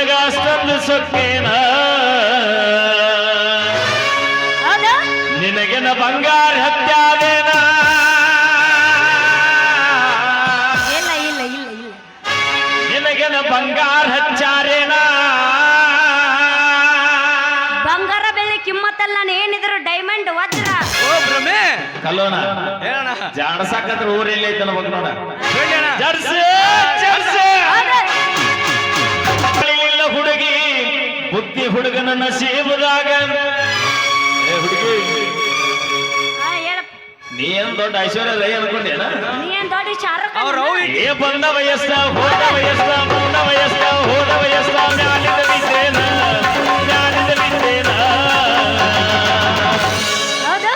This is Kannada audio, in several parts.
ನಿನಗ ಅಷ್ಟೊಂದು ಸೊಕ್ಕೇನ? ನಿನಗೆನ ಬಂಗಾರ ಹತ್ಯಾದೇನ ಇಲ್ಲ ಇಲ್ಲ ಇಲ್ಲ ಇಲ್ಲ. ನಿನಗೆನ ಬಂಗಾರ ಹಚ್ಚಾರೇನ? ಬಂಗಾರ ಬೆಲೆ ಕಿಮ್ಮತ್ತಲ್ಲ ನಾನು ಏನಿದ್ರು ಡೈಮಂಡ್ ವಜ್ರ. ಓ ಭ್ರಮೆ ಕಲ್ಲೋನ? ಹೇಳಣ್ಣ ಜಾಡಸಾಕತ್ರ ಊರೆಲ್ಲ ಐತೆ ನಮಗ್ ನೋಡ ಬುದ್ಧಿ ಹುಡುಗನ ನಸೀಬದಾಗ ಹುಡುಗಿ. ನೀ ಏನ್ ದೊಡ್ಡ ಐಶ್ವರ್ಯ ರೈ ಅನ್ಕೊಂಡೇನ ಏ ಬಂದ ವಯಸ್ಸ ಹೋದ ವಯಸ್ಸ ಬಂದ ವಯಸ್ಸ ಹೋದ ವಯಸ್ಸ ಮ್ಯಾಲಿದ ಬಿದ್ದೇನ ಮ್ಯಾಲಿದ ಬಿದ್ದೇನ ಹೌದಾ?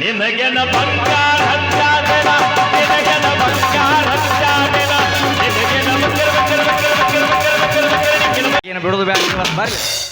ನಿನಗೆನ ಬಂಗಾರ ಹತ್ತಾದ ನಿನಗೆನ ಬಂಗಾರ ಹಚ್ಚಾದೇನ ಬಿಡೋದು ಬ್ಯಾಡ. ಬರ್ರಿ.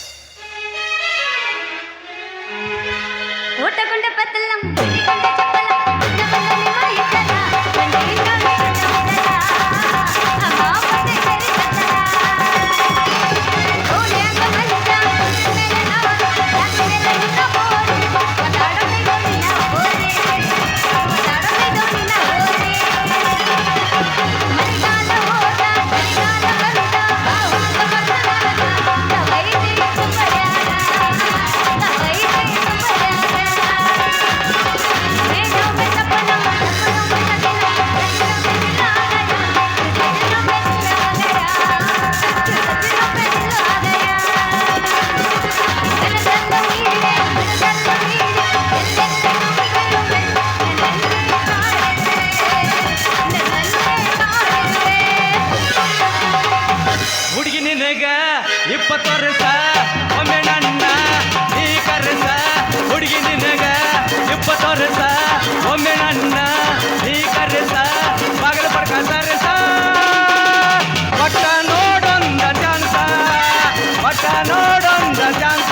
ನೋಡೊಂದ ಚಾನ್ಸ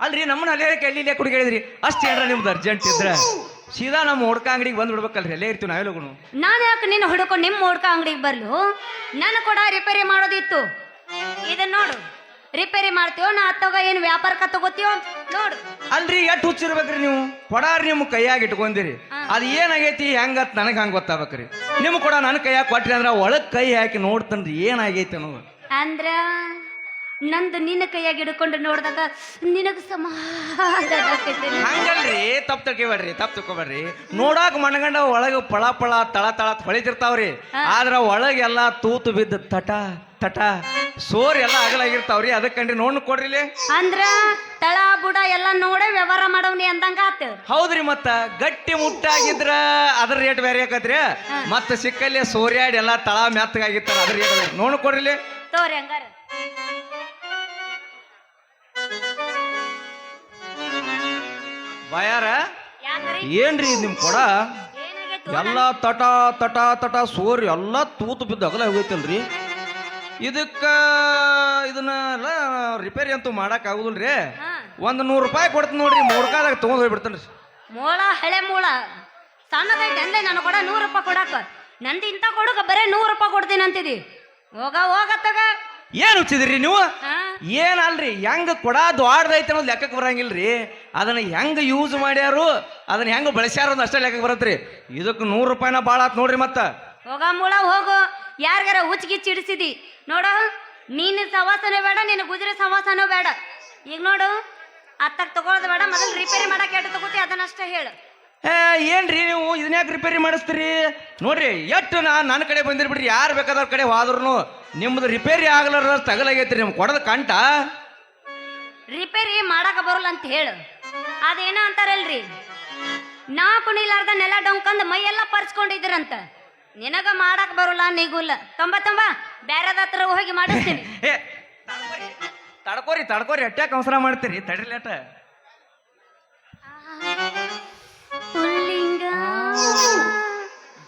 ಅಲ್ರಿ ನಮ್ಮನ್ನ ಅಲ್ಲೇ ಎಲ್ಲಿ ಇಲ್ಲೇ ಕುಡಿ ಕೇಳಿದ್ರಿ ಅಷ್ಟು ಏನ್ರ ನಿಮ್ದು ಅರ್ಜೆಂಟ್ ಇದ್ರೆ. ಸೀದಾ ನಮ್ಮ ಹುಡ್ಕ ಅಂಗಡಿಗೆ ಬಂದು ಬಿಡ್ಬೇಕಲ್ರಿ ಅಲ್ಲೇ ಇರ್ತೀವಿ ನಾವೆಲ್ಲ ಹೋಗೋಣ ನಾನು ಯಾಕೆ ನಿನ್ನ ಹುಡುಕೊಂಡು ನಿಮ್ಮ ಹುಡ್ಕ ಅಂಗಡಿಗೆ ಬರ್ಲು? ನನ್ನ ಕೂಡ ರಿಪೇರಿ ಮಾಡೋದಿತ್ತು. ಇದನ್ನ ನೋಡು. ರಿಪೇರಿ ಮಾಡ್ತೀವೋ ನಾ ಹತ್ತೋಗ ಏನು ವ್ಯಾಪಾರಕ್ಕೆ ತಗೋತೀವೋ ನೋಡು. ಅಲ್ರಿ ಎಷ್ಟು ಹುಚ್ಚಿರ್ಬೇಕ್ರಿ ನೀವು? ಕೊಡಾರ್ ನಿಮ್ಮ ಕೈಯಾಗ ಇಟ್ಕೊಂಡಿರಿ. ಅದು ಏನಾಗೈತಿ ಹೆಂಗತ್ ನನಗೆ ಹಂಗೆ ಗೊತ್ತಾಗ್ಬೇಕ್ರಿ. ನಿಮ್ಮ ಕೂಡ ನನ್ನ ಕೈಯಾಗ ಕೊಟ್ರಿ ಅಂದ್ರೆ ಒಳಗೆ ಕೈ ಹಾಕಿ ನೋಡ್ತನ್ರಿ ಏನಾಗೈತಿ ಅನ್ನೋದು. ಅಂದ್ರ ನಂದು ನಿನ್ನ ಕೈಯಾಗಿ ಹಿಡ್ಕೊಂಡು ನೋಡಿದಾಗ ನಿನಗೆ ಸಮಾಧಾನ. ಹಂಗಲ್ರಿ ತಪ್ಪು ತಕೋಬೇಡ್ರಿ ತಪ್ಪು ತಕೋಬೇಡ್ರಿ ನೋಡಾಕ ಮಣಗಂಡ ಒಳಗೆ ಪಳ ಪಳ ತಳ ತಳ ಹೊಳಿತಿರ್ತಾವ್ರಿ. ಆದ್ರ ಒಳಗೆಲ್ಲ ತೂತು ಬಿದ್ದ ತಟ ತಟ ಸೋರ್ ಎಲ್ಲ ಅಗಲಾಗಿರ್ತಾವ್ರಿ ಅದಕ್ಕಂಡ್ರಿ ನೋಡ್ ಕೊಡ್ರಿ ಇಲ್ಲಿ ಅಂದ್ರ ತಳ ಬುಡ ಎಲ್ಲ ನೋಡೇ ವ್ಯವಹಾರ ಮಾಡವ್ನಿ ಅಂದಂಗ ಆತು. ಹೌದ್ರಿ ಮತ್ತ. ಗಟ್ಟಿ ಮುಟ್ಟಾಗಿದ್ರ ಅದ್ರ ರೇಟ್ ಬೇರೆ ಆಕತ್ರಿ. ಮತ್ತ ಸಿಕ್ಕಲ್ಲಿ ಸೋರ್ಯಾಡ್ ಎಲ್ಲ ತಳ ಮೆತ್ತಗಾಗಿರ್ತಾರ ಅದ್ರ ರೇಟ್ ನೋಡ್ ಕೊಡ್ರಿ ತೋರಿ ಹಂಗಾರ. ಬಾಯಾರ? ಏನ್ರಿ ನಿಮ್ ಕೊಡ? ಎಲ್ಲ ತಟ ತಟ ತಟ ಸೋರಿ ಎಲ್ಲ ತೂತು ಬಿದ್ದು ಅಗಲ ಹೋಗೈತಲ್ರಿ. ಇದಕ್ಕೆ ಇದನ್ನ ಎಲ್ಲ ರಿಪೇರಿ ಅಂತೂ ಮಾಡಕ್ ಆಗುದಿಲ್ರಿ. ಒಂದ್ ನೂರು ರೂಪಾಯಿ ಕೊಡ್ತೀನಿ ನೋಡ್ರಿ ಮೂರ್ಕಾದಾಗ ತಗೊಂಡ್ ಹೋಗ್ಬಿಡ್ತೇನ್ರಿ. ಮೂಳ ಹಳೆ ಮೂಳ. ಸಣ್ಣದೈತೆ ಅಂದ್ರೆ ನಾನು ಕೊಡ ನೂರು ರೂಪಾಯಿ ಕೊಡಾಕ. ನಂದು ಇಂಥ ಕೊಡುಗ ಬರೇ ನೂರು ರೂಪಾಯಿ ಕೊಡ್ತೀನಿ ಅಂತಿದಿ ಹೋಗ ಹೋಗ ತಗ. ಏನ್ ಹುಚ್ಚಿದ್ರಿ ನೀವು? ಏನಲ್ರಿ? ಹೆಂಗ ಕೊಡ ದ್ವಾಡ್ದೈತೆ ಅನ್ನೋದು ಲೆಕ್ಕಕ್ಕೆ ಬರಂಗಿಲ್ರಿ. ಅದನ್ನ ಹೆಂಗ ಯೂಸ್ ಮಾಡ್ಯಾರು ಅದನ್ನ ಹೆಂಗ ಬಳಸ್ಯಾರ ಅನ್ನೋದು ಅಷ್ಟೇ ಲೆಕ್ಕಕ್ಕೆ ಬರತ್ರಿ. ಇದಕ್ಕೆ ನೂರು ರೂಪಾಯಿನ ಭಾಳ ಆತ್ ನೋಡ್ರಿ ಮತ್ತ. ಹೋಗ ಮುಳ ಹೋಗು. ಯಾರಿಗಾರ ಹುಚ್ಚಿಗಿಚ್ಚಿ ಇಡಿಸಿದಿ ನೋಡು ನೀನು ಸವಾಸನೂ ಬೇಡ ನಿನ್ನ ಗುಜರಿ ಸವಾಸನೂ ಬೇಡ. ಈಗ ನೋಡು ಅತ್ತಾಗ ತಗೊಳ್ಳೋದು ಬೇಡ ಮೊದಲು ರಿಪೇರಿ ಮಾಡಕ್ಕೆ ಎಟ್ಟು ತಗೋತಿ ಅದನ್ನಷ್ಟೇ ಹೇಳು. ಏ ಏನ್ರಿ ನೀವು? ಇದನ್ನ ಯಾಕೆ ರಿಪೇರಿ ಮಾಡಿಸ್ತೀರಿ? ನೋಡ್ರಿ ಎಷ್ಟು ನಾ ನನ್ನ ಕಡೆ ಬಂದಿರ್ಬಿಡ್ರಿ. ಯಾರು ಬೇಕಾದವ್ರ ಕಡೆ ಹೋದ್ರು ನಿಮ್ದು ರಿಪೇರಿ ಆಗ್ಲಾರ ತಗಲಾಗೈತ್ರಿ ನಿಮ್ ಕೊಡದ ಕಂಟ? ರಿಪೇರಿ ಮಾಡಕ ಬರಲ್ಲ ಅಂತ ಹೇಳು. ಅದೇನೋ ಅಂತಾರಲ್ರಿ? ನಾ ಕುಣಿಲಾರ್ದ ನೆಲ ಡೊಂಕಂದ್ ಮೈ ಎಲ್ಲ ಪರ್ಚ್ಕೊಂಡಿದ್ರಂತ ನಿನಗ ಮಾಡಕ್ ಬರಲ್ಲ ನೀಗುಲ್ಲ ತಂಬ ತಂಬ ಬ್ಯಾರದ ಹತ್ರ ಹೋಗಿ ಮಾಡಿಸ್ತೀನಿ. ಏ ತಡ್ಕೊರಿ, ತಡ್ಕೋರಿ ಅಟ್ಟೆ ಕಂಸರ ಮಾಡ್ತೀರಿ ತಡ್ರಿ ಅಟ್ಟ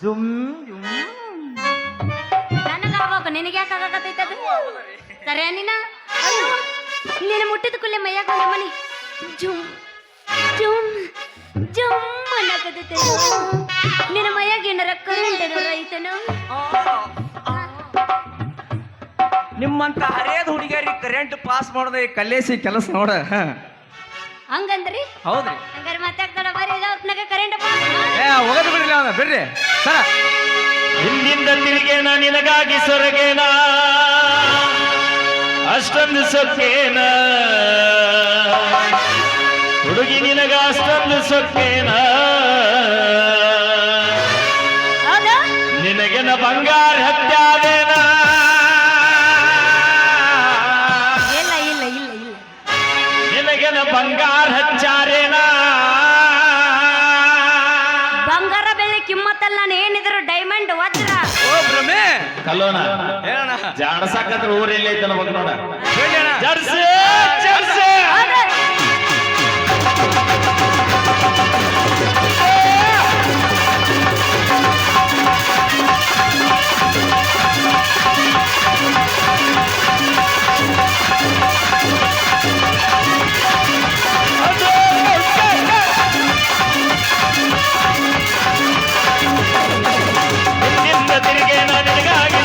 ಜುಮ್ ಜುಮ್. ನನಗ ಯಾಕೆ ಆಗಕತ್ತೈತೆ ಅದು ಸರಿ ನೀನ? ನೀನು ಮುಟ್ಟಿದ ಕುಲ್ಲೆ ಮೈಯಾಗ ಹೋಗಿ ಮನಿ. ಜುಮ್ ಜುಮ್ ಜುಮ್ ಅನ್ನಕತ್ತೈತೆ ನಿನ್ನ ಮೈಯಾಗ ಏನಾರ ಕರೆಂಟ್ ಏನಾರ ಐತೇನೋ ನಿಮ್ಮಂತ ಹರೇದ ಹುಡುಗಿಯರಿಗೆ ಕರೆಂಟ್ ಪಾಸ್ ಮಾಡೋದೇ ಕಲ್ಲೇಸಿ ಕೆಲಸ ನೋಡ ಹ. ಹಂಗಂದ್ರಿ? ಹೌದ್ರಿ. ಹಂಗಾರೆ ಮತ್ತೆ ಬರೀ ಕರೆಂಟ್ ಏ ಹೋಗೋದು ಬಿಡ್ರಿ ಅವನ ಬಿಡ್ರಿ ಸರ. ಹಿಂದಿಂದ ತಿರುಗೇನ ನಿನಗಾಗಿ ಸೊರಗೇನ? ಅಷ್ಟೊಂದು ಸೊಕ್ಕೇನ? ಹುಡುಗಿ ನಿನಗ ಅಷ್ಟೊಂದು ಸೊಕ್ಕೇನ? ನಿನಗೇನ ಬಂಗಾರ ಹತ್ಯಾದೇನ ಕಲೋನ ಹೇಳೋಣ. ಜಾಡಸಾಕತ್ರ ಊರ್ ಎಲ್ಲೇ ಐತನ ಬಗ್ಗೆ ನೋಡ ಜರ್ಸಿ ಜರ್ಸಿ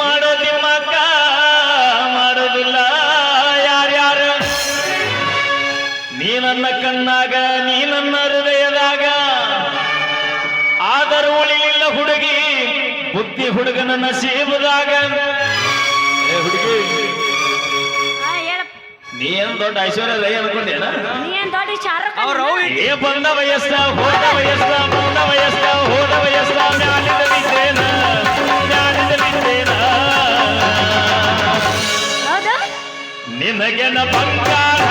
ಮಾಡೋ ತಿಮ್ಮಕ್ಕ ಮಾಡೋದಿಲ್ಲ. ಯಾರ್ಯಾರು? ನೀ ನನ್ನ ಕಣ್ಣಾಗ ನೀ ನನ್ನ ಹೃದಯದಾಗ. ಆದರೂ ಉಳಿಲಿಲ್ಲ ಹುಡುಗಿ ಬುದ್ಧಿ ಹುಡುಗನ ನಸೀಬದಾಗ. ಹುಡುಗಿ ನೀ ಏನ್ ದೊಡ್ಡ ಐಶ್ವರ್ಯ ರೈ ಅನ್ಕೊಂಡೇನ ಏ ಬಂದ ವಯಸ್ಸ ಹೋದ ವಯಸ್ಸ ಬಂದ ವಯಸ್ಸ ಹೋದ ವಯಸ್ಸ ಮ್ಯಾಲಿದ ಬಿದ್ದೇನ ನಿನಗೆನ ಬಂಗಾರ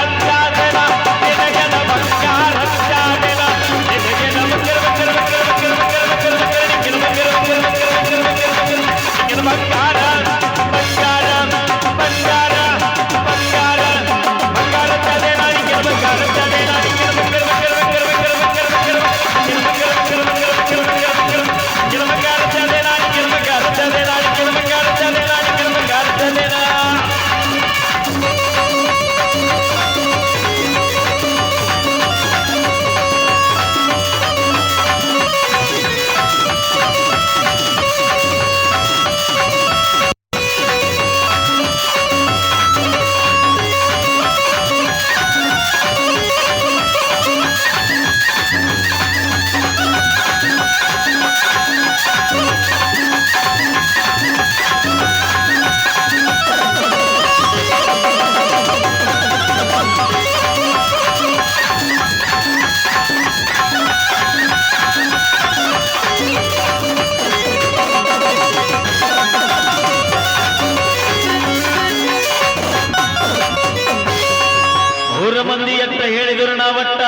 ಕೊಟ್ಟ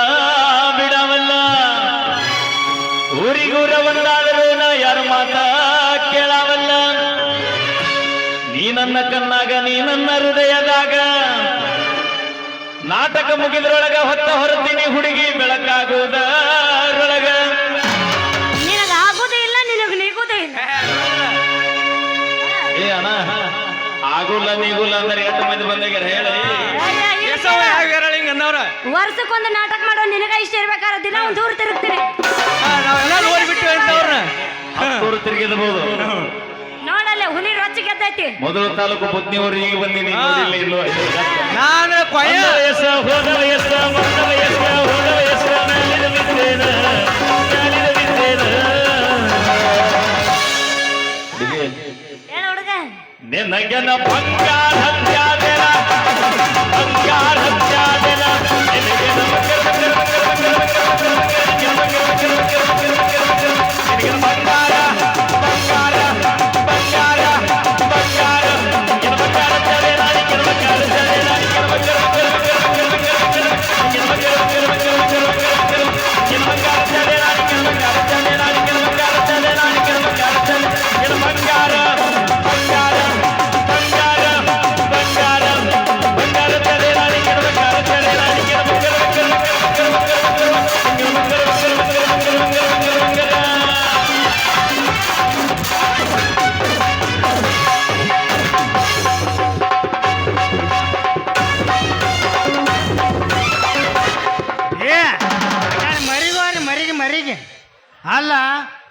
ಬಿಡವಲ್ಲ. ಊರಿಗೂರ ಒಂದಾದರೂ ನಾ ಯಾರು ಮಾತ ಕೇಳವಲ್ಲ. ನೀ ನನ್ನ ಕಣ್ಣಾಗ ನೀ ನನ್ನ ಹೃದಯದಾಗ. ನಾಟಕ ಮುಗಿದ್ರೊಳಗ ಹೊತ್ತ ಹೊರತೀನಿ ಹುಡುಗಿ ಬೆಳಕಾಗುವುದರೊಳಗ. ಆಗೋದೇ ಇಲ್ಲ ನಿನಗೆ ಏ ಅಣ್ಣ ಆಗುಲ್ಲ ನೀಗುಲ್ಲ ಅಂದ್ರೆ ಎಷ್ಟು ಮಂದಿ ಬಂದಾಗ ಹೇಳಿ. ಅಂದವ್ರ ವರ್ಷಕ್ಕೊಂದು ನಾಟಕ ಮಾಡೋ ನಿನಗ ಇಷ್ಟ ಇರ್ಬೇಕಾದ್ರೆ ದಿನ ಒಂದು ದೂರ ತಿರುಗ್ತೀನಿ. ನಾವೆಲ್ಲ ನೋಡಿ ಬಿಟ್ಟು ಅಂತವ್ರನ್ನ ಹತ್ತೂರು ತಿರುಗಿದಬಹುದು ನೋಡಲ್ಲ ಹುಲಿ ರೊಚ್ಚಿ ಗೆದ್ದೈತಿ. ಮೊದಲು ತಾಲೂಕು ಬುದ್ನಿಯವರು ಈಗ ಬಂದಿನಿ ನೋಡಿಲ್ಲ ನಾನು ಕೊಯ ಅಂದ ವಯಸ್ಸ ಹೋದ ವಯಸ್ಸ ಮೊದಲ ವಯಸ್ಸ ಹೋದ ವಯಸ್ಸ ನಾಲಿದ ಬಿದ್ದೇನ ನಾಲಿದ ಬಿದ್ದೇನ ಹುಡುಗಿ, ಹೇಳ ಹುಡುಗ? ನಿನಗೆನ ಬಂಗಾರ ಬಂಗಾರ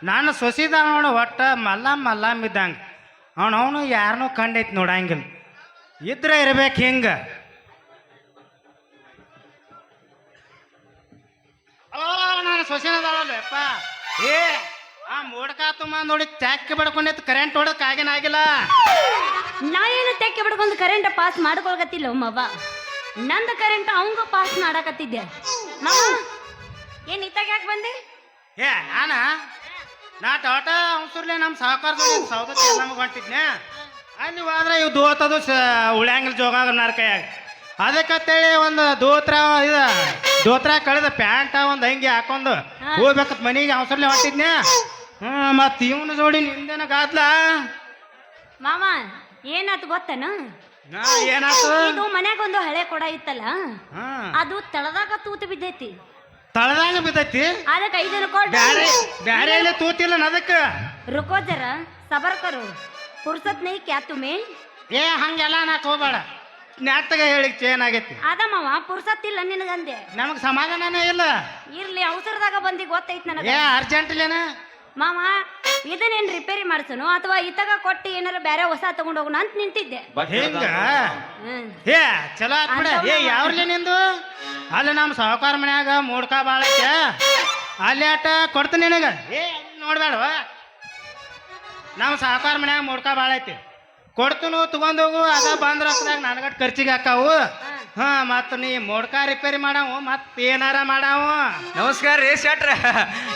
ನಾನು ಸೊಸಿದ ಅವನು ಒಟ್ಟ ಮಲ್ಲ ಮಲ್ಲಮ್ ಇದ್ದಂಗೆ. ಅವನು ಅವನು ಯಾರನ್ನೂ ಕಂಡೈತಿ ನೋಡಂಗಿಲ್ಲ. ಇದ್ರೆ ಇರ್ಬೇಕು ಹಿಂಗ. ನಾನು ಸೊಸಿನದಪ್ಪ ಏ ಆ ಮೋಡ್ಕಾ ತುಂಬ ನೋಡಿ ತೆಕ್ಕ ಬಡ್ಕೊಂಡಿತ್ತು ಕರೆಂಟ್ ಹೊಡಕ್ ಆಗೇನ ಆಗಿಲ್ಲ. ನಾ ಏನು ತೆಕ್ಕೆ ಬಿಡ್ಕೊಂಡು ಕರೆಂಟ್ ಪಾಸ್ ಮಾಡ್ಕೊಳಕತ್ತಿಲ್ಲ ಮವ್ವ ನಂದ ಕರೆಂಟ್ ಅವಂಗ ಪಾಸ್ ಮಾಡಾಕತ್ತಿದ್ದೆ. ಏನ್ ಇತ್ತಾಗ ಯಾಕೆ ಬಂದೆ? ಏ ನಾನ? ನಾ ಟಾಟ ಅವಸರ್ಲೆ ನಮ್ಮ ಸಹಕಾರ ಸೌದತ್ತಿ ನಮಗೆ ಹೊಂಟಿದ್ನೆ. ಅಲ್ಲಿ ಹೋದ್ರೆ ಇವು ದೋತದು ಸ ಜೋಗ ಜೋಗಾಗ ನಾರ್ ಕೈಯಾಗ. ಅದಕ್ಕಂತೇಳಿ ಒಂದು ದೂತ್ರ ಇದು ದೋತ್ರ ಕಳೆದ ಪ್ಯಾಂಟ ಒಂದು ಅಂಗಿ ಹಾಕೊಂಡು. ಹೋಗ್ಬೇಕತ್ ಮನೆಗೆ ಅವಸರ್ಲೆ ಹೊಂಟಿದ್ನೆ. ಹ್ಞೂ ಮತ್ತು ಇವನು ಜೋಡಿ ನಿಂದೇನ ಗಾದ್ಲ? ಮಾವ ಏನಾತು ಗೊತ್ತನ? ನಾ ಏನಾತು? ಇದು ಮನ್ಯಾಗ ಒಂದು ಹಳೆ ಕೊಡ ಇತ್ತಲ್ಲ? ಅದು ತಳದಾಗ ತೂತು ಬಿದ್ದೈತಿ. ತಳದಾಗ ಬಿದ್ದೈತಿ. ಅದಕ್ಕೆ ಐದು ರುಕೋಟ ಬ್ಯಾರೆ ಬ್ಯಾರೆ ಎಲ್ಲ ತೂತಿಲ್ಲ ನಾ ಅದಕ್ಕ. ರುಕೋ ಜರ ಸಬರ್ ಕರು ಪುರ್ಸತ್ ನೈ ಕ್ಯಾ ತುಮಿ? ಏ ಹಂಗೆಲ್ಲ ನಾ ಹೋಗ್ಬೇಡ ನ್ಯಾತಗ ಹೇಳಿಕ್ ಆಗೈತಿ? ಅದಮ್ಮವ ಪುರ್ಸತ್ ಇಲ್ಲ ನಿನಗಂದೆ. ನಮಗ್ ಸಮಾಧಾನನೇ ಇಲ್ಲ. ಇರ್ಲಿ ಅವಸರದಾಗ ಬಂದಿ ಗೊತ್ತೈತ್ ನನಗೆ. ಏ ಅರ್ಜೆಂಟ್ ಲೇನ ಮಾವ ಇದನ್ನೇನು ರಿಪೇರಿ ಮಾಡ್ಸನು? ಅಥವಾ ಇತ್ತಾಗ ಕೊಟ್ಟು ಏನಾರ ಬೇರೆ ಹೊಸ ತಗೊಂಡು ಹೋಗೋಣ ಅಂತ ನಿಂತಿದ್ದೆ. ಹಿಂಗ? ಹ್ಮ್. ಏ ಚಲೋ ಆತ್ ಬಿಡ. ಏ ಯಾವ್ರಲಿ ನಿಂದು? ಅಲ್ಲಿ ನಮ್ಮ ಸಾಹುಕಾರ ಮನ್ಯಾಗ ಮೂಡ್ಕ ಬಾಳ ಐತೆ ಅಲ್ಲಿ ಆಟ ಕೊಡ್ತೀನಿ ನಿನಗ. ಏ ನೋಡ್ಬೇಡವ ನಮ್ಮ ಸಹಕಾರ ಮನ್ಯಾಗ ಮೂಡ್ಕ ಬಾಳ ಐತಿ ಕೊಡ್ತನು ತಗೊಂಡೋಗು ಅದ ಬಂದ್ ರೊಕ್ಕದಾಗ ನನಗಟ್ ಖರ್ಚಿಗೆ ಹಾಕಾವು. ಹಾ. ಮತ್ತ ನೀ ಮೋಡ್ಕ ರಿಪೇರಿ ಮಾಡಾವು ಮತ್ ಏನಾರ ಮಾಡಾವು. ನಮಸ್ಕಾರ ರೀ ಶೆಟ್ರ.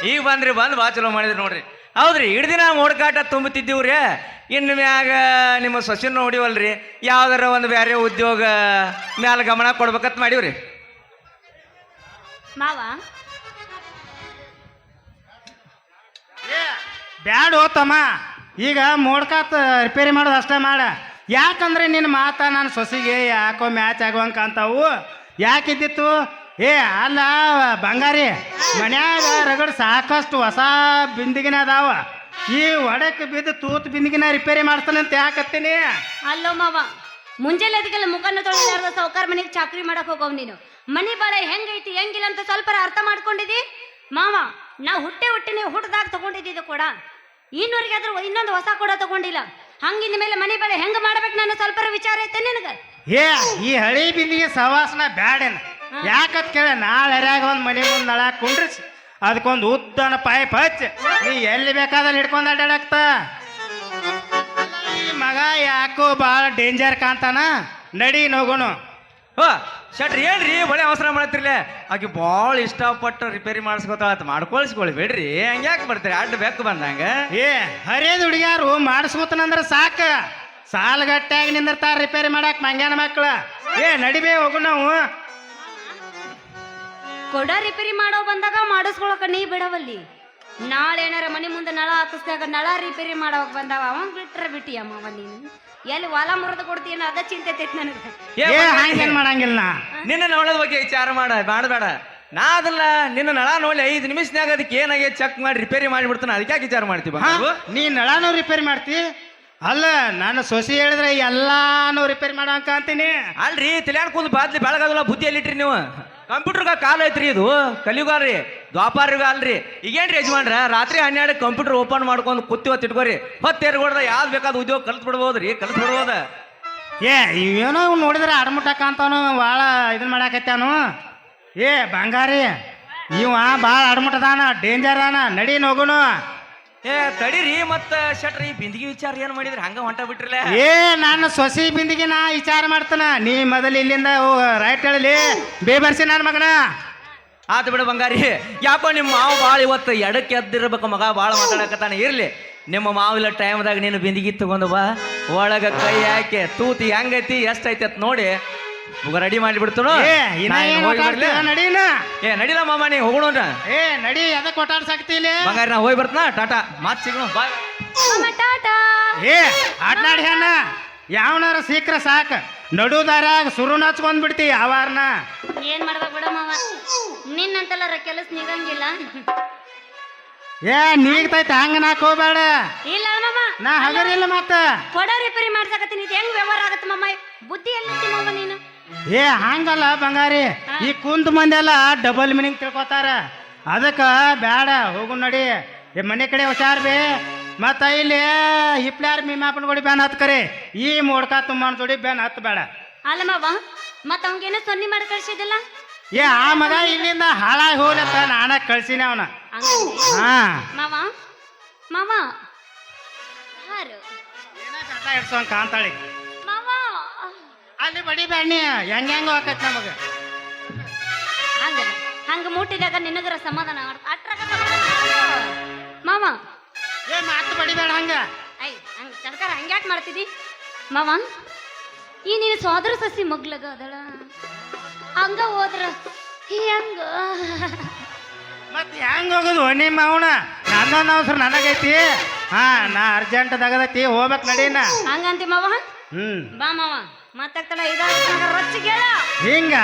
ಈಗ ಬಂದ್ರಿ ಬಂದು ಭಾಳ ಚಲೋ ಮಾಡಿದ್ರಿ ನೋಡ್ರಿ. ಹೌದ್ರಿ ಹಿಡ್ದಿನ ಮೋಡ್ಕಾಟ ತುಂಬುತ್ತಿದ್ದೀವ್ರಿ. ಇನ್ನು ಮ್ಯಾಗ ನಿಮ್ಮ ಸೊಸಿನ ನೋಡಿವಲ್ರಿ ಯಾವ್ದಾರ ಒಂದು ಬೇರೆ ಉದ್ಯೋಗ ಮ್ಯಾಲ ಗಮನ ಕೊಡ್ಬೇಕಂತ ಮಾಡೀವ್ರಿ. ಮಾವ? ಬ್ಯಾಡ ತಮ್ಮ. ಈಗ ಮೋಡ್ಕಾತ್ ರಿಪೇರಿ ಮಾಡೋದು ಅಷ್ಟೇ ಮಾಡ. ಯಾಕಂದ್ರೆ ನಿನ್ನ ಮಾತ ನನ್ನ ಸೊಸಿಗೆ ಯಾಕೋ ಮ್ಯಾಚ್ ಆಗುವಂಕ ಅಂತಾವು ಯಾಕಿದ್ದಿತ್ತು? ಏ, ಅಲ್ಲ, ಬಂಗಾರಿ, ಮನ್ಯಾಗ ರಗಡ್ ಸಾಕಷ್ಟು ಹೊಸ ಬಿಂದಿಗಿನ ಅದಾವ ಈ ಒಡಕ್ ಬಿದ್ದು ತೂತ್ ಬಿಂದಿಗಿನ ರಿಪೇರಿ ಅಂತ ಯಾಕತ್ತೀನಿ? ಅಲ್ಲೋ ಮಾವ, ಮುಂಜಾನೆ ಅದಕ್ಕೆಲ್ಲ ಮುಖನ ತೊಳೆದಾರ್ದ ಸಾವುಕಾರ ಮನೆಗೆ ಚಾಕ್ರಿ ಮಾಡಕ್ ಹೋಗವ್ ನೀನು. ಮನಿ ಬಾಳ ಹೆಂಗೈತಿ, ಹೆಂಗಿಲ್ಲ ಅಂತ ಸ್ವಲ್ಪ ಅರ್ಥ ಮಾಡ್ಕೊಂಡಿದಿ? ಮಾವ, ನಾ ಹುಟ್ಟೆ ಹುಟ್ಟಿನಿ ಹುಟ್ಟದಾಗ ತಗೊಂಡಿದ್ದು ಕೂಡ. ಇನ್ನೂರಿಗೆ ಆದ್ರೂ ಇನ್ನೊಂದು ಹೊಸ ಕೂಡ ತಗೊಂಡಿಲ್ಲ. ಹಂಗಿಂದ ಮೇಲೆ ಮನೆ ಬಳಿ ಹೆಂಗ್ ಮಾಡ್ಬೇಕು ನಾನು ಸ್ವಲ್ಪ ವಿಚಾರ ಐತೆ ನಿನಗ? ಏ ಈ ಹಳಿ ಬಿಂದಿಗೆ ಸವಾಸನ ಬ್ಯಾಡೇನ. ಯಾಕತ್ ಕೇಳ ನಾಳೆ ಹರ್ಯಾಗ ಒಂದು ಮನೆ ಮುಂದೆ ನಳ ಕುಂಡ್ರಿಸಿ ಅದಕ್ಕೊಂದು ಉದ್ದನ ಪೈಪ್ ಹಚ್ಚಿ ನೀ ಎಲ್ಲಿ ಬೇಕಾದಲ್ಲಿ ಹಿಡ್ಕೊಂಡ್ ಅಡ್ಡಾಡಕ್ತ? ಈ ಮಗ ಯಾಕೋ ಭಾಳ ಡೇಂಜರ್ ಕಾಣ್ತಾನ? ನಡಿ ನೋಗುಣ ಓ ಶೆಟ್ರ್ ಏನ್ರಿ ಒಳ್ಳೆ ಅವಸರ ಮಾಡತ್ತಿರ್ಲೆ ಆಕೆ ಭಾಳ ಇಷ್ಟಪಟ್ಟು ರಿಪೇರಿ ಮಾಡಿಸ್ಕೊತಾಳತ್ ಮಾಡ್ಕೊಳ್ಸ್ಕೊಳ್ಳಿ ಬಿಡ್ರಿ. ಹಂಗ್ಯಾಕೆ ಬರ್ತೀರಿ? ಅಡ್ಡ ಬೆಕ್ಕು ಬಂದಂಗ. ಏ ಹರಿಯದ ಹುಡುಗ್ಯಾರು ಮಾಡಿಸ್ಕೊತನಂದ್ರ ಸಾಕ. ಸಾಲಗಟ್ಟಾಗಿ ನಿಂದಿರ್ತಾರ ರಿಪೇರಿ ಮಾಡಕ್ ಮಂಗ್ಯಾನ ಮಕ್ಳ. ಏ ನಡಿಬೇ ಹೋಗು ನಾವು. ಕೊಡ ರಿಪೇರಿ ಮಾಡೋ ಬಂದಾಗ ಮಾಡಿಸ್ಕೊಳಕ ನೀ ಬಿಡವಲ್ಲಿ. ನಾಳೆ ಏನಾರ ಮನೆ ಮುಂದೆ ನಳ ಹಾಕಿಸ್ದಾಗ ನಳ ರಿಪೇರಿ ಮಾಡೋವಾಗ ಬಂದಾವ. ಅವ ಬಿಟ್ರೆ ಬಿಟ್ಟಿ ಅಮ್ಮವ ನೀನು. ಎಲ್ಲಿ ಹೊಲ ಮುರಿದು ಕೊಡ್ತೀನ ಅದ ಚಿಂತೆ ಐತಿ ನನಗೆ. ಏ ಹಂಗೇನ್ ಮಾಡಂಗಿಲ್ಲ ನಾ? ನಿನ್ನ ನೋಳದ ಬಗ್ಗೆ ವಿಚಾರ ಮಾಡ ಮಾಡಬೇಡ. ನಾ ಅದಲ್ಲ ನಿನ್ನ ನಳ ನೋಡಿ ಐದು ನಿಮಿಷನಾಗ ಅದಕ್ಕೆ ಏನಾಗೈತೆ ಚೆಕ್ ಮಾಡಿ ರಿಪೇರಿ ಮಾಡಿಬಿಡ್ತಾನೆ. ಅದಕ್ಕೆ ಯಾಕೆ ವಿಚಾರ ಮಾಡ್ತೀವಿ? ನೀ ನಳಾನು ರಿಪೇರಿ ಮಾಡ್ತಿ? ಅಲ್ಲ ನಾನು ಸೊಸಿ ಹೇಳಿದ್ರೆ ಎಲ್ಲಾನು ರಿಪೇರಿ ಮಾಡಂಕ ಅಂತೀನಿ. ಅಲ್ರಿ ತಿಳಿಯಾಣ ಕೂದ್ ಬಾದ್ಲಿ ಬೆಳಗಾಗಲ್ಲ ಬುದ್ಧಿ ಎಲ್ಲಿಟ್ರಿ ನೀವು. ಕಂಪ್ಯೂಟರ್ಗ ಕಾಲ ಐತ್ರಿ ಇದು. ಕಲಿಯುಗ ರೀ ಅಲ್ರಿ. ಈಗೇನ್ರಿ ಯಜಮಾನ್ರ, ರಾತ್ರಿ ಹನ್ನೆರಡು ಕಂಪ್ಯೂಟರ್ ಓಪನ್ ಮಾಡ್ಕೊಂಡು ಕೂತಿ ಹೊತ್ತು ಇಟ್ಕೋರಿ. ಹೊತ್ತೇರ್ಗೊಡ್ದ ಯಾವ್ದು ಬೇಕಾದ ಉದ್ಯೋಗ ಕಲ್ತ್ ಬಿಡ್ಬೋದ್ರಿ, ಕಲ್ತು ಬಿಡ್ಬೋದ? ಏ, ಇವೇನೋ ಇವ್ ನೋಡಿದ್ರೆ ಅಡ್ಮುಟ್ಟಕ್ಕ ಅಂತಾನು ಭಾಳ ಇದನ್ನ ಮಾಡಾಕತ್ತಾನು ಏ, ಬಂಗಾರಿ, ಇವ ಭಾಳ ಅಡ್ಮುಟ್ಟದಾನ ಡೇಂಜರ್ ಅದಾನ ನಡಿ ಹೋಗುನು. ಏ ತಡೀರಿ ಮತ್ತ ಶೆಟ್ರಿ ಈ ಬಿಂದಿಗೆ ವಿಚಾರ ಏನ್ ಮಾಡಿದ್ರಿ? ಹಂಗ ಹೊಂಟ ಬಿಟ್ರಲ್ಲ ಏ ನಾನು ಸೊಸಿ ಬಿಂದಿಗೆ ನಾ ವಿಚಾರ ಮಾಡ್ತಾನ. ನೀ ಮೊದಲು ಇಲ್ಲಿಂದ ರೈಟ್ ಹೇಳಲಿ. ಬೇಬರ್ಸಿ ನನ್ನ ಮಗನ. ಆತ ಬಿಡು ಬಂಗಾರಿ. ಯಾಕೋ ನಿಮ್ಮ ಮಾವು ಭಾಳ ಇವತ್ತು ಎಡಕ್ಕೆ ಎದ್ದಿರ್ಬೇಕು ಮಗ ಭಾಳ ಮಾತಾಡಕತ್ತಾನ. ಇರ್ಲಿ. ನಿಮ್ಮ ಮಾವಿಲ್ಲ ಟೈಮ್ದಾಗ ನೀನು ಬಿಂದಿಗೆ ತಗೊಂಡು ಬಾ. ಒಳಗ ಕೈ ಹಾಕಿ ತೂತಿ ಹೆಂಗೈತಿ ಎಷ್ಟೈತಿ ಅಂತ ನೋಡಿ. ರೆಡಿ ಮಾಡಿಬಿಡ್ತಾನು? ಏ ಇನ್ನ ಏನ್? ನಡೀನ ಏ ನಡಿಲ್ಲ ಮಾಮ ನೀ ಹೋಗೋಣ ಏ ನಡಿ ಅದಕ್ಕೆ ಓಟಾಡ್ಸಾಕ್ತಿ ಇಲ್ಲಿ. ಬಂಗಾರಿ ನಾ ಹೋಗಿ ಬರ್ತಾನ? ಟಾಟಾ ಮಾತ್ ಸಿಗೋಣ ಬಾಯ್. ಮಾಮ ಟಾಟಾ. ಏ ಆಡ್ನಾಡಿ ಹೆಣ್ಣ ಯಾವನಾರ ಸೀಕ್ರ ಸಾಕ. ನಡು ದಾರ್ಯಾಗ ಸುರು ಹಚ್ಕೊಂಡ್ ಬಿಡ್ತಿ ಯಾವಾರನ. ಏನ್ ಮಾಡ್ಬೇಕು ಬಿಡ ಮಾವ ನಿನ್ನಂತಲ್ಲ ಕೆಲಸ ನಿಗಂಗಿಲ್ಲ. ಏ ನೀಗ್ತೈತೆ ಹಂಗ ನಾಕ್ ಹೋಗ್ಬೇಡ. ಇಲ್ಲ ಮಾಮ. ನಾ ಹಗರಿಲ್ಲ ಮತ್ತ. ಕೊಡ ರಿಪೇರಿ ಮಾಡ್ಸಕತ್ತೀನಿ. ಇದು ಹೆಂಗ್ ವ್ಯವಹಾರ ಆಗತ್ತೆ ಮಾಮ? ಬುದ್ಧಿ ಎಲ್ಲಿತ್ತಿ ಮಾಮ ನೀನು. ಏ ಹಂಗಲ್ಲ ಬಂಗಾರಿ. ಈ ಕುಂತ ಮಂದೆಲ್ಲ ಡಬಲ್ ಮೀನಿಂಗ್ ತಿಳ್ಕೊತಾರ. ಅದಕ್ಕ ಬ್ಯಾಡ ಹೋಗು ನಡಿ. ಏ ಮನೆ ಕಡೆ ಹುಷಾರ್ ಬಿ. ಮತ್ತ ಇಲ್ಲಿ ಹಿಪ್ಲಾರ್ ಮೀಮಾಪನ ಗುಡಿ ಬ್ಯಾನ್ ಹತ್ ಕರೆ. ಈ ಮೋಡ್ಕ ತುಂಬಾನ್ ಜೋಡಿ ಬ್ಯಾನ್ ಹತ್ ಬೇಡ ಅಲ್ಲ ಮಾವ ಮತ್ತ ಅವಂಗೇನೋ ಸೊನ್ನಿ ಮಾಡಿ ಕಳ್ಸಿದಿಲ್ಲ ಏ ಆ ಮಗ ಇಲ್ಲಿಂದ ಹಾಳಾಗಿ ಹೋಗ್ಲತ್ತ ನಾನ ಕಳ್ಸಿನಿ ಅವನ. ಹಾ. ಮಾವ ಮಾವ. ಹಾರು ಕಾಂತಾಳಿ. ಅಲ್ಲಿ ಬಡಿ ಬ್ಯಾಡ್ನಿ. ಹೆಂಗ್ ಹೆಂಗ ಹಾಕತ್ ನಮಗ? ಹಂಗ ಹಂಗ ಮುಟ್ಟಿದಾಗ ನಿನಗರ ಸಮಾಧಾನ ಮಾಡ್ತ- ಅಟ್ರಾಗ ಮಾವ. ಏ ಮಾತು ಬಡಿಬೇಡ ಹಂಗ. ಐ ಹಂಗ ಸರ್ಕಾರ ಹಂಗ್ಯಾಕ್ ಮಾಡ್ತಿದಿ? ಮಾವ. ಈ ನೀನು ಸೋದರ ಸಸಿ ಮಗ್ಲಗ ಅದಳ. ಹಂಗ ಹೋದ್ರ ಹೆಂಗ? ಮತ್ ಹೆಂಗ ಹೋಗುದು ನಿಮ್ಮ ಮಾವಣ ನನ್ನ ಅವಸರ ನನಗೈತಿ. ಹಾ ನಾ ಅರ್ಜೆಂಟ್ ತಗದೈತಿ ಹೋಗ್ಬೇಕು ನಡೀನ. ಹಂಗಂತಿ ಮಾವ. ಹ್ಮ್. ಬಾ ಮಾವ. ಮಾತಾಡ್ತಾಳ ಇದಾಗ ರೊಚ್ಚಿಗೆ ಹೇಳು ಹಿಂಗ?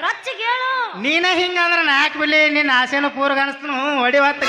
ರೊಚ್ಚಿಗೆ ಹೇಳು ನೀನ ಹಿಂಗ ಅಂದ್ರ ನಾಲ್ಕು ಯಾಕೆ ನಿನ್ನ ಆಸೆನು ಪೂರ್ಗ ಅನಿಸ್ತು ಹೊಡಿ ಹೊತ್ತ?